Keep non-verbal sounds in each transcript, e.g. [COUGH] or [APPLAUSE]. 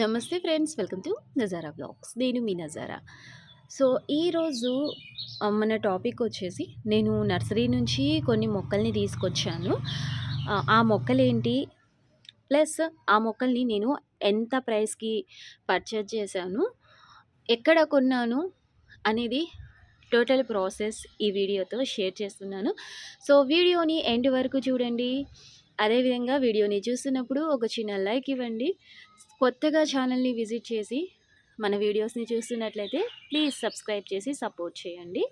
నమస్తే friends welcome to Nazara blogs నేను మీ నజారా. సో ఈరోజు మన టాపిక్ వచ్చేసి నేను నర్సరీ నుంచి కొన్ని మొక్కల్ని తీసుకొచ్చాను. ఆ మొక్కలేంటి? ప్లస్ ఆ మొక్కల్ని నేను ఎంత ప్రైస్కి పర్చేజ్ చేశాను? ఎక్కడ కొన్నాను? అనేది టోటల్ ప్రాసెస్ ఈ వీడియోతో షేర్ చేస్తున్నాను. సో వీడియోని ఎండ్ వరకు చూడండి. అదేవిధంగా వీడియోని చూస్తున్నప్పుడు ఒక చిన్న లైక్ ఇవ్వండి. కొత్తగా ఛానల్ని విజిట్ చేసి మన వీడియోస్ని చూస్తున్నట్లయితే ప్లీజ్ సబ్స్క్రైబ్ చేసి సపోర్ట్ చేయండి.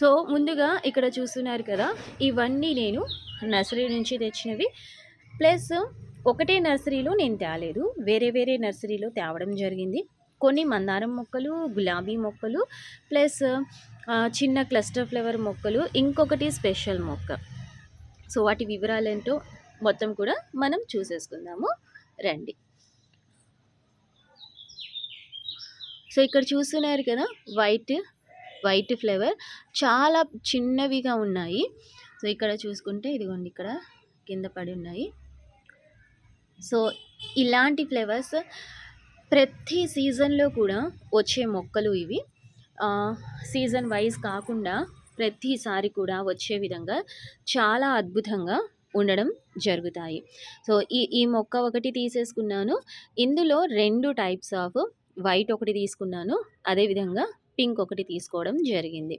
సో ముందుగా ఇక్కడ చూస్తున్నారు కదా ఇవన్నీ నేను నర్సరీ నుంచి తెచ్చినవి. ప్లస్ ఒకటే నర్సరీలో నేను తేలేదు. వేరే వేరే నర్సరీలో తేవడం జరిగింది. కొన్ని మందారం మొక్కలు గులాబీ మొక్కలు ప్లస్ చిన్న క్లస్టర్ ఫ్లవర్ మొక్కలు ఇంకొకటి స్పెషల్ మొక్క. సో వాటి వివరాలు ఏంటో మొత్తం కూడా మనం చూసేసుకుందాము. రండి. సో ఇక్కడ చూస్తున్నారు కదా వైట్ వైట్ ఫ్లేవర్. చాలా చిన్నవిగా ఉన్నాయి. సో ఇక్కడ చూసుకుంటే ఇదిగోండి ఇక్కడ కింద పడి ఉన్నాయి. సో ఇలాంటి ఫ్లేవర్స్ ప్రతి సీజన్లో కూడా వచ్చే మొక్కలు ఇవి. సీజన్ వైజ్ కాకుండా ప్రతిసారి కూడా వచ్చే విధంగా చాలా అద్భుతంగా ఉండడం జరుగుతాయి. సో ఈ ఈ మొక్క ఒకటి తీసేసుకున్నాను. ఇందులో రెండు టైప్స్ ఆఫ్ వైట్ ఒకటి తీసుకున్నాను. అదేవిధంగా పింక్ ఒకటి తీసుకోవడం జరిగింది.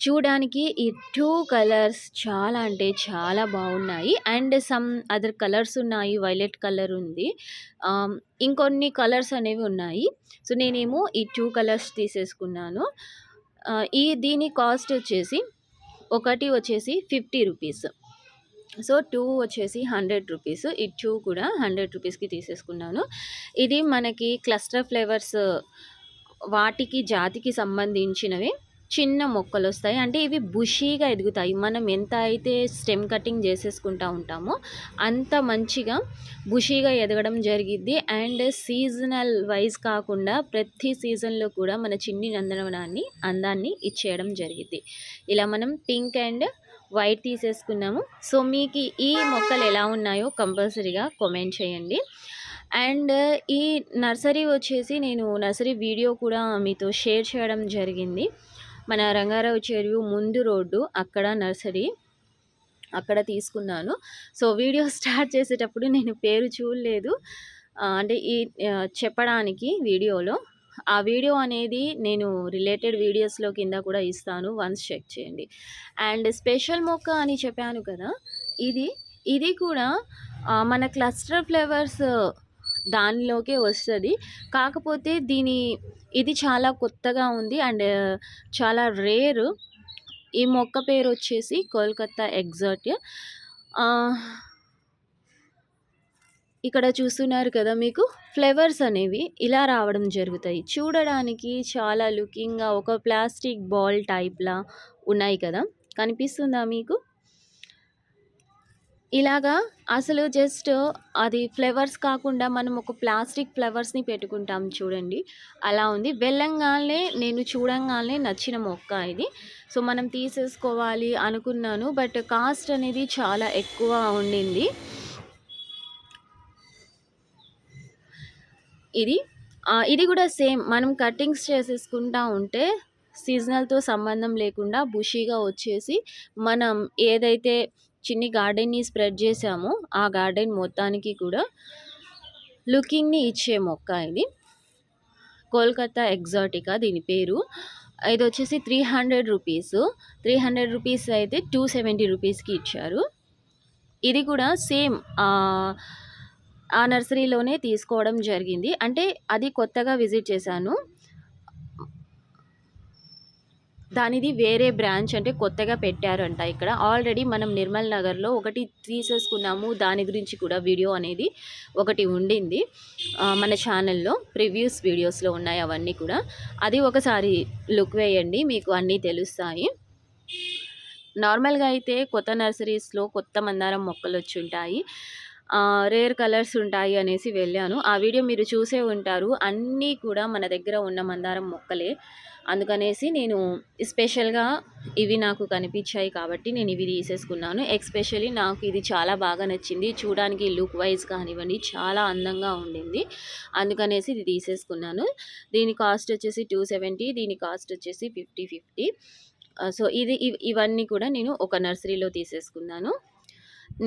చూడడానికి ఈ టూ కలర్స్ చాలా అంటే చాలా బాగున్నాయి అండ్ సమ్ అదర్ కలర్స్ ఉన్నాయి వైలెట్ కలర్ ఉంది. ఇంకొన్ని కలర్స్ అనేవి ఉన్నాయి. సో నేనేమో ఈ టూ కలర్స్ తీసేసుకున్నాను. ఈ దీని కాస్ట్ వచ్చేసి ఒకటి వచ్చేసి ఫిఫ్టీ రూపీస్. సో టూ వచ్చేసి హండ్రెడ్ రూపీస్. ఈ టూ కూడా హండ్రెడ్ రూపీస్కి తీసేసుకున్నాను. ఇది మనకి క్లస్టర్ ఫ్లేవర్స్ వాటికి జాతికి సంబంధించినవి. చిన్న మొక్కలు వస్తాయి అంటే ఇవి బుషీగా ఎదుగుతాయి. మనం ఎంత అయితే స్టెమ్ కటింగ్ చేసేసుకుంటా ఉంటామో అంత మంచిగా బుషీగా ఎదగడం జరిగిద్ది. అండ్ సీజనల్ వైజ్ కాకుండా ప్రతి సీజన్లో కూడా మన చిన్ని నందనవనాన్ని అందాన్ని ఇచ్చేయడం జరిగిద్ది. ఇలా మనం పింక్ అండ్ వైట్ తీసేసుకున్నాము. సో మీకు ఈ మొక్కలు ఎలా ఉన్నాయో కంపల్సరీగా కామెంట్ చేయండి. అండ్ ఈ నర్సరీ వచ్చేసి నేను నర్సరీ వీడియో కూడా మీతో షేర్ చేయడం జరిగింది. మన రంగారావు చెరువు ముందు రోడ్డు అక్కడ నర్సరీ అక్కడ తీసుకున్నాను. సో వీడియో [LAUGHS] స్టార్ట్ చేసేటప్పుడు నేను పేరు చూడలేదు. అంటే ఈ చెప్పడానికి వీడియోలో. ఆ వీడియో అనేది నేను రిలేటెడ్ వీడియోస్లో కింద కూడా ఇస్తాను. వన్స్ చెక్ చేయండి. అండ్ స్పెషల్ మొక్క అని చెప్పాను కదా ఇది ఇది కూడా మన క్లస్టర్ ఫ్లేవర్స్ దానిలోకే వస్తుంది. కాకపోతే దీని ఇది చాలా కొత్తగా ఉంది అండ్ చాలా రేరు. ఈ మొక్క పేరు వచ్చేసి కోల్కత్తా ఎగ్జాట్ ఇక్కడ చూస్తున్నారు కదా మీకు? ఫ్లేవర్స్ అనేవి ఇలా రావడం జరుగుతాయి. చూడడానికి చాలా లుకింగ్గా ఒక ప్లాస్టిక్ బాల్ టైప్లా ఉన్నాయి కదా? కనిపిస్తుందా మీకు? ఇలాగా అసలు జస్ట్ అది ఫ్లేవర్స్ కాకుండా మనం ఒక ప్లాస్టిక్ ఫ్లవర్స్ని పెట్టుకుంటాం చూడండి. అలా ఉంది. వెళ్ళంగానే నేను చూడంగానే నచ్చిన మొక్క ఇది. సో మనం తీసేసుకోవాలి అనుకున్నాను. బట్ కాస్ట్ అనేది చాలా ఎక్కువ ఉండింది. ఇది. ఇది కూడా సేమ్. మనం కటింగ్స్ చేసేసుకుంటా ఉంటే సీజనల్తో సంబంధం లేకుండా బుషీగా వచ్చేసి మనం ఏదైతే చిన్ని గార్డెన్ని స్ప్రెడ్ చేసాము ఆ గార్డెన్ మొత్తానికి కూడా లుకింగ్ని ఇచ్చే మొక్క ఇది. కోల్కతా ఎగ్జాటికా దీని పేరు. ఇది వచ్చేసి three hundred rupees. Three hundred rupees అయితే టూ సెవెంటీ రూపీస్కి ఇచ్చారు. ఇది కూడా సేమ్ ఆ నర్సరీలోనే తీసుకోవడం జరిగింది. అంటే అది కొత్తగా విజిట్ చేశాను. దానిది వేరే బ్రాంచ్ అంటే కొత్తగా పెట్టారంట ఇక్కడ. ఆల్రెడీ మనం నిర్మల్ నగర్లో ఒకటి తీసేసుకున్నాము. దాని గురించి కూడా వీడియో అనేది ఒకటి ఉండింది. మన ఛానల్లో ప్రివ్యూస్ వీడియోస్లో ఉన్నాయి అవన్నీ కూడా. అది ఒకసారి లుక్ వేయండి మీకు అన్నీ తెలుస్తాయి. నార్మల్గా అయితే కొత్త నర్సరీస్లో కొత్త మందారం మొక్కలు వచ్చి ఉంటాయి. రేర్ కలర్స్ ఉంటాయి అనేసి వెళ్ళాను. ఆ వీడియో మీరు చూసే ఉంటారు. అన్నీ కూడా మన దగ్గర ఉన్న మందారం మొక్కలే. అందుకనేసి నేను స్పెషల్గా ఇవి నాకు కనిపించాయి కాబట్టి నేను ఇవి తీసేసుకున్నాను. ఎక్స్పెషలీ నాకు ఇది చాలా బాగా నచ్చింది. చూడడానికి లుక్ వైజ్ కానివ్వండి చాలా అందంగా ఉండింది. అందుకనేసి ఇది తీసేసుకున్నాను. దీని కాస్ట్ వచ్చేసి టూ సెవెంటీ దీని కాస్ట్ వచ్చేసి ఫిఫ్టీ ఫిఫ్టీ. సో ఇది ఇవన్నీ కూడా నేను ఒక నర్సరీలో తీసేసుకున్నాను.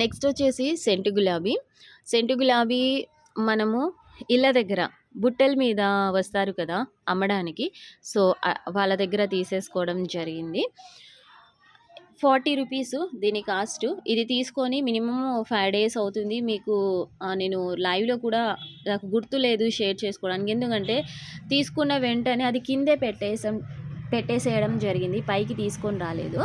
నెక్స్ట్ వచ్చేసి సెంటు గులాబీ. సెంటు గులాబీ మనము ఇళ్ళ దగ్గర బుట్టెల మీద వస్తారు కదా అమ్మడానికి. సో వాళ్ళ దగ్గర తీసేసుకోవడం జరిగింది. ఫార్టీ రూపీస్ దీని కాస్ట్. ఇది తీసుకొని మినిమం ఫైవ్ డేస్ అవుతుంది. మీకు నేను లైవ్లో కూడా నాకు గుర్తు లేదు షేర్ చేసుకోవడానికి. ఎందుకంటే తీసుకున్న వెంటనే అది కిందే పెట్టేసాం. పెట్టేసేయడం జరిగింది. పైకి తీసుకొని రాలేదు.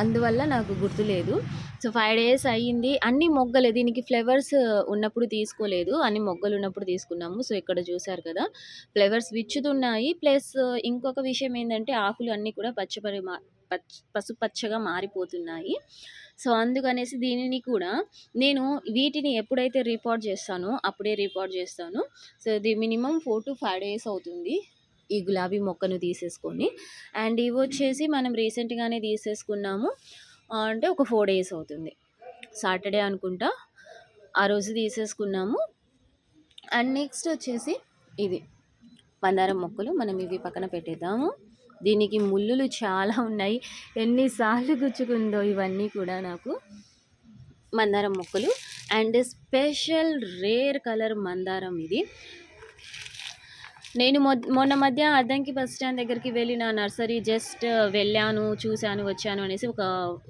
అందువల్ల నాకు గుర్తులేదు. సో ఫైవ్ డేస్ అయ్యింది. అన్ని మొగ్గలే దీనికి ఫ్లేవర్స్ ఉన్నప్పుడు తీసుకోలేదు. అన్ని మొగ్గలు ఉన్నప్పుడు తీసుకున్నాము. సో ఇక్కడ చూసారు కదా ఫ్లేవర్స్ విచ్చుతున్నాయి. ప్లస్ ఇంకొక విషయం ఏంటంటే ఆకులు అన్నీ కూడా పచ్చపరి పచ్చ పసుపచ్చగా మారిపోతున్నాయి. సో అందుకనేసి దీనిని కూడా నేను వీటిని ఎప్పుడైతే రిపోర్ట్ చేస్తానో అప్పుడే రిపోర్ట్ చేస్తాను. సో ఇది minimum four to five days అవుతుంది. ఈ గులాబీ మొక్కను తీసేసుకొని అండ్ ఇవి వచ్చేసి మనం రీసెంట్గానే తీసేసుకున్నాము. అంటే ఒక ఫోర్ డేస్ అవుతుంది. సాటర్డే అనుకుంటా ఆ రోజు తీసేసుకున్నాము. అండ్ నెక్స్ట్ వచ్చేసి ఇది మందారం మొక్కలు మనం ఇవి పక్కన పెట్టేద్దాము. దీనికి ముళ్ళులు చాలా ఉన్నాయి. ఎన్నిసార్లు గుచ్చుకుందో ఇవన్నీ కూడా నాకు. మందారం మొక్కలు అండ్ స్పెషల్ రేర్ కలర్ మందారం ఇది. నేను మొన్న మధ్య అద్దంకి బస్ స్టాండ్ దగ్గరికి వెళ్ళిన నర్సరీ జస్ట్ వెళ్ళాను చూశాను వచ్చాను అనేసి ఒక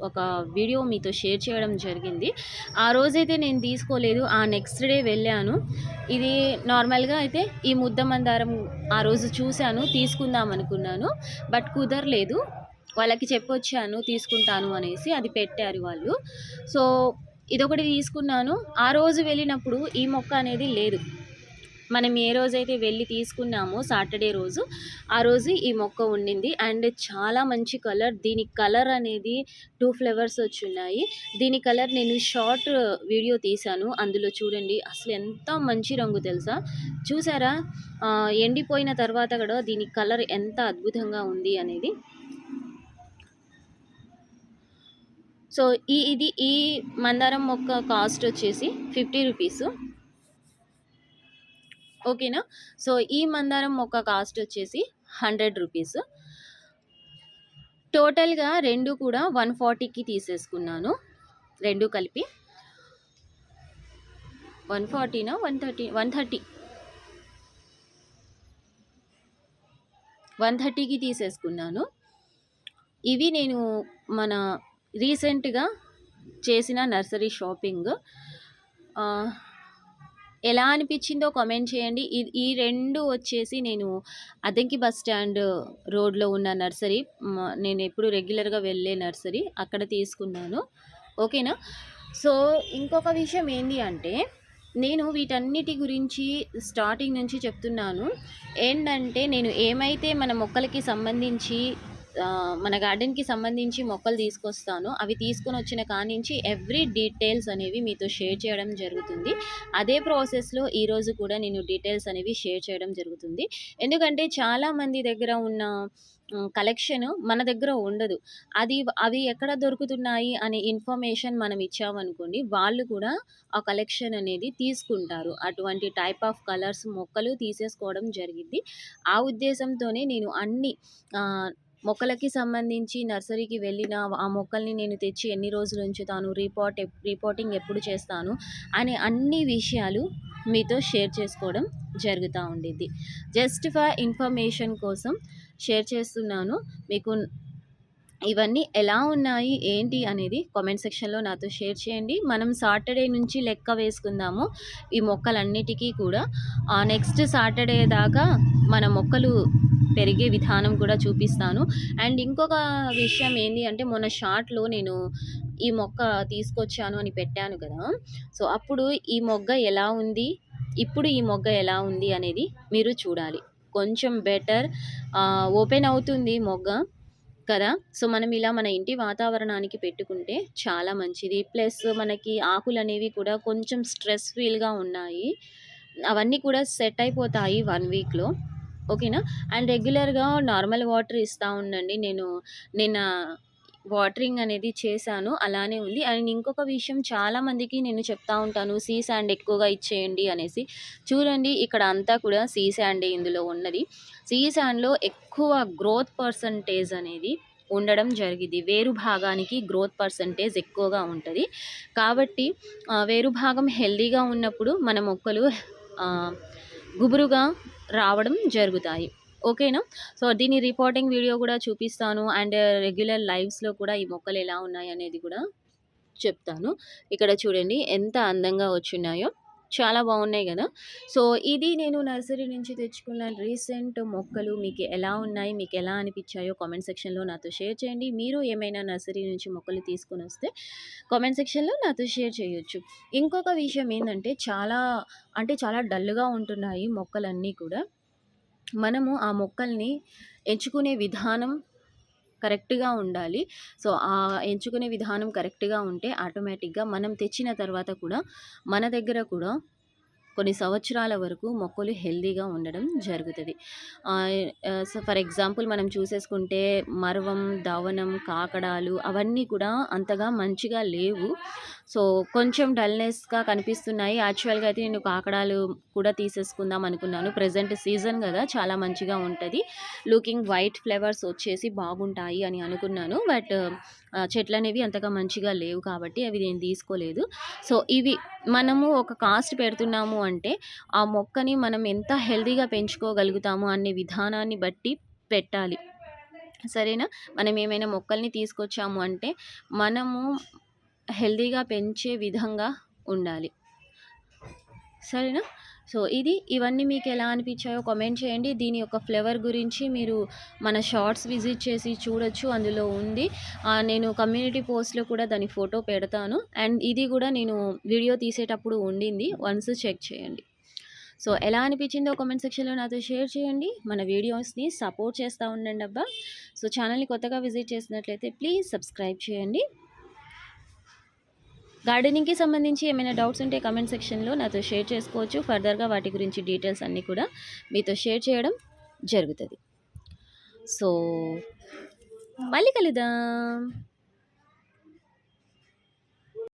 ఒక వీడియో మీతో షేర్ చేయడం జరిగింది. ఆ రోజైతే నేను తీసుకోలేదు ఆ నెక్స్ట్ డే వెళ్ళాను. ఇది నార్మల్గా అయితే ఈ ముద్ద మందారం ఆ రోజు చూశాను తీసుకుందాం అనుకున్నాను బట్ కుదరలేదు. వాళ్ళకి చెప్పొచ్చాను తీసుకుంటాను అనేసి అది పెట్టారు వాళ్ళు. సో ఇదొకటి తీసుకున్నాను. ఆ రోజు వెళ్ళినప్పుడు ఈ మొక్క అనేది లేదు. మనం ఏ రోజైతే వెళ్ళి తీసుకున్నామో సాటర్డే రోజు ఆ రోజు ఈ మొక్క ఉండింది. అండ్ చాలా మంచి కలర్ దీని కలర్ అనేది టూ ఫ్లేవర్స్ వచ్చి ఉన్నాయి. దీని కలర్ నేను షార్ట్ వీడియో తీశాను. అందులో చూడండి అసలు ఎంత మంచి రంగు తెలుసా? చూసారా? ఎండిపోయిన తర్వాత కూడా దీని కలర్ ఎంత అద్భుతంగా ఉంది అనేది. సో ఈ ఇది ఈ మందారం మొక్క కాస్ట్ వచ్చేసి ఫిఫ్టీ రూపీస్. ఓకేనా? సో ఈ మందారం మొక్క కాస్ట్ వచ్చేసి హండ్రెడ్ రూపీస్ టోటల్గా రెండు కూడా వన్ ఫార్టీకి తీసేసుకున్నాను. రెండు కలిపి. One ఫార్టీనా one thirty one thirty one థర్టీకి తీసేసుకున్నాను. ఇవి నేను మన రీసెంట్గా చేసిన నర్సరీ షాపింగ్. ఎలా అనిపించిందో కామెంట్ చేయండి. ఈ రెండు వచ్చేసి నేను అద్దంకి బస్ స్టాండ్ రోడ్లో ఉన్న నర్సరీ నేను ఎప్పుడు రెగ్యులర్గా వెళ్ళే నర్సరీ అక్కడ తీసుకున్నాను. ఓకేనా? సో ఇంకొక విషయం ఏంటి అంటే నేను వీటన్నిటి గురించి స్టార్టింగ్ నుంచి చెప్తున్నాను. ఏంటంటే నేను ఏమైతే మన మొక్కలకి సంబంధించి మన గార్డెన్కి సంబంధించి మొక్కలు తీసుకొస్తాను. అవి తీసుకొని వచ్చిన కానించి ఎవ్రీ డీటెయిల్స్ అనేవి మీతో షేర్ చేయడం జరుగుతుంది. అదే ప్రాసెస్లో ఈరోజు కూడా నేను డీటెయిల్స్ అనేవి షేర్ చేయడం జరుగుతుంది. ఎందుకంటే చాలామంది దగ్గర ఉన్న కలెక్షన్ మన దగ్గర ఉండదు. అది అవి ఎక్కడ దొరుకుతున్నాయి అనే ఇన్ఫర్మేషన్ మనం ఇచ్చామనుకోండి వాళ్ళు కూడా ఆ కలెక్షన్ అనేది తీసుకుంటారు. అటువంటి టైప్ ఆఫ్ కలర్స్ మొక్కలు తీసేసుకోవడం జరిగింది. ఆ ఉద్దేశంతోనే నేను అన్ని మొక్కలకి సంబంధించి నర్సరీకి వెళ్ళిన ఆ మొక్కల్ని నేను తెచ్చి ఎన్ని రోజులు ఉంచుతాను రిపోర్ట్ రిపోర్టింగ్ ఎప్పుడు చేస్తాను అనే అన్ని విషయాలు మీతో షేర్ చేసుకోవడం జరుగుతూ ఉండిద్ది. జస్ట్ ఫర్ ఇన్ఫర్మేషన్ కోసం షేర్ చేస్తున్నాను. మీకు ఇవన్నీ ఎలా ఉన్నాయి ఏంటి అనేది కామెంట్ సెక్షన్లో నాతో షేర్ చేయండి. మనం సాటర్డే నుంచి లెక్క వేసుకుందాము ఈ మొక్కలన్నిటికీ కూడా. నెక్స్ట్ సాటర్డే దాకా మన మొక్కలు పెరిగే విధానం కూడా చూపిస్తాను. అండ్ ఇంకొక విషయం ఏంటి అంటే మొన్న షార్ట్లో నేను ఈ మొక్క తీసుకొచ్చాను అని పెట్టాను కదా. సో అప్పుడు ఈ మొగ్గ ఎలా ఉంది? ఇప్పుడు ఈ మొగ్గ ఎలా ఉంది అనేది మీరు చూడాలి. కొంచెం బెటర్ ఓపెన్ అవుతుంది మొగ్గ కదా. సో మనం ఇలా మన ఇంటి వాతావరణానికి పెట్టుకుంటే చాలా మంచిది. ప్లస్ మనకి ఆకులు అనేవి కూడా కొంచెం స్ట్రెస్ ఫీల్గా ఉన్నాయి. అవన్నీ కూడా సెట్ అయిపోతాయి వన్ వీక్లో. ఓకేనా? అండ్ రెగ్యులర్గా నార్మల్ వాటర్ ఇస్తూ ఉండండి. నేను నిన్న వాటరింగ్ అనేది చేశాను అలానే ఉంది. అండ్ ఇంకొక విషయం చాలామందికి నేను చెప్తా ఉంటాను సీ శాండ్ ఎక్కువగా ఇచ్చేయండి అనేసి. చూడండి ఇక్కడ అంతా కూడా సీ శాండే ఇందులో ఉన్నది. సీ శాండ్లో ఎక్కువ గ్రోత్ పర్సంటేజ్ అనేది ఉండడం జరిగింది. వేరు భాగానికి గ్రోత్ పర్సంటేజ్ ఎక్కువగా ఉంటుంది. కాబట్టి వేరు భాగం హెల్దీగా ఉన్నప్పుడు మన మొక్కలు గుబురుగా రావడం జరుగుతాయి. ఓకేనా? సో దీని రిపోర్టింగ్ వీడియో కూడా చూపిస్తాను. అండ్ రెగ్యులర్ లైవ్స్లో కూడా ఈ మొక్కలు ఎలా ఉన్నాయి అనేది కూడా చెప్తాను. ఇక్కడ చూడండి ఎంత అందంగా వచ్చున్నాయో. చాలా బాగున్నాయి కదా. సో ఇది నేను నర్సరీ నుంచి తెచ్చుకున్న రీసెంట్ మొక్కలు మీకు ఎలా ఉన్నాయి మీకు ఎలా అనిపించాయో కామెంట్ సెక్షన్లో నాతో షేర్ చేయండి. మీరు ఏమైనా నర్సరీ నుంచి మొక్కలు తీసుకొని వస్తే కామెంట్ సెక్షన్లో నాతో షేర్ చేయొచ్చు. ఇంకొక విషయం ఏంటంటే చాలా అంటే చాలా డల్గా ఉంటున్నాయి మొక్కలన్నీ కూడా. మనము ఆ మొక్కల్ని ఎంచుకునే విధానం కరెక్ట్‌గా ఉండాలి. సో, ఆ ఎంచుకునే విధానం కరెక్ట్‌గా ఉంటే ఆటోమేటిక్‌గా మనం తెచ్చిన తర్వాత కూడా మన దగ్గర కూడా కొన్ని సంవత్సరాల వరకు మొక్కలు హెల్తీగా ఉండడం జరుగుతుంది సో, ఫర్ ఎగ్జాంపుల్ మనం చూసేసుకుంటే మరవం, దవనం, కాకడాలు అవన్నీ కూడా అంతగా మంచిగా లేవు. సో, కొంచెం డల్‌నెస్‌గా కనిపిస్తున్నాయి. యాక్చువల్‌గా అయితే నేను కాకడాలు కూడా తీసేసుకుందాం అనుకున్నాను. ప్రెజెంట్ సీజన్ కదా చాలా మంచిగా ఉంటుంది లుకింగ్ వైట్ ఫ్లేవర్స్ వచ్చేసి బాగుంటాయి అని అనుకున్నాను. బట్ చెట్లు చెట్లనేవి అంతగా మంచిగా లేవు కాబట్టి అవి నేను తీసుకోలేదు. సో, ఇవి మనము ఒక కాస్ట్ పెడుతున్నాము అంటే ఆ మొక్కని మనం ఎంత హెల్తీగా పెంచుకోగలుగుతాము అనే విధానాన్ని బట్టి పెట్టాలి. సరేనా? మనం ఏమైనా మొక్కల్ని తీసుకొచ్చాము అంటే మనము హెల్తీగా పెంచే విధంగా ఉండాలి. సరేనా? సో, ఇది ఇవన్నీ మీకు ఎలా అనిపించాయో కామెంట్ చేయండి. దీని యొక్క ఫ్లేవర్ గురించి మీరు మన షార్ట్స్ విజిట్ చేసి చూడొచ్చు. అందులో ఉంది. నేను కమ్యూనిటీ పోస్ట్‌లో కూడా దాని ఫోటో పెడతాను. అండ్ ఇది కూడా నేను వీడియో తీసేటప్పుడు ఉండింది. వన్స్ చెక్ చేయండి. సో, ఎలా అనిపించిందో కామెంట్ సెక్షన్‌లో నాతో షేర్ చేయండి. మన వీడియోస్‌ని సపోర్ట్ చేస్తూ ఉండండి అబ్బా సో, ఛానల్‌ని కొత్తగా విజిట్ చేసినట్లయితే ప్లీజ్ సబ్స్క్రైబ్ చేయండి. గార్డెనింగ్‌కి సంబంధించి ఏమైనా డౌట్స్ ఉంటే కమెంట్ సెక్షన్‌లో నాతో షేర్ చేసుకోవచ్చు. ఫర్దర్‌గా వాటి గురించి డీటెయిల్స్ అన్నీ కూడా మీతో షేర్ చేయడం జరుగుతుంది సో, మళ్ళీ కలుద్దాం.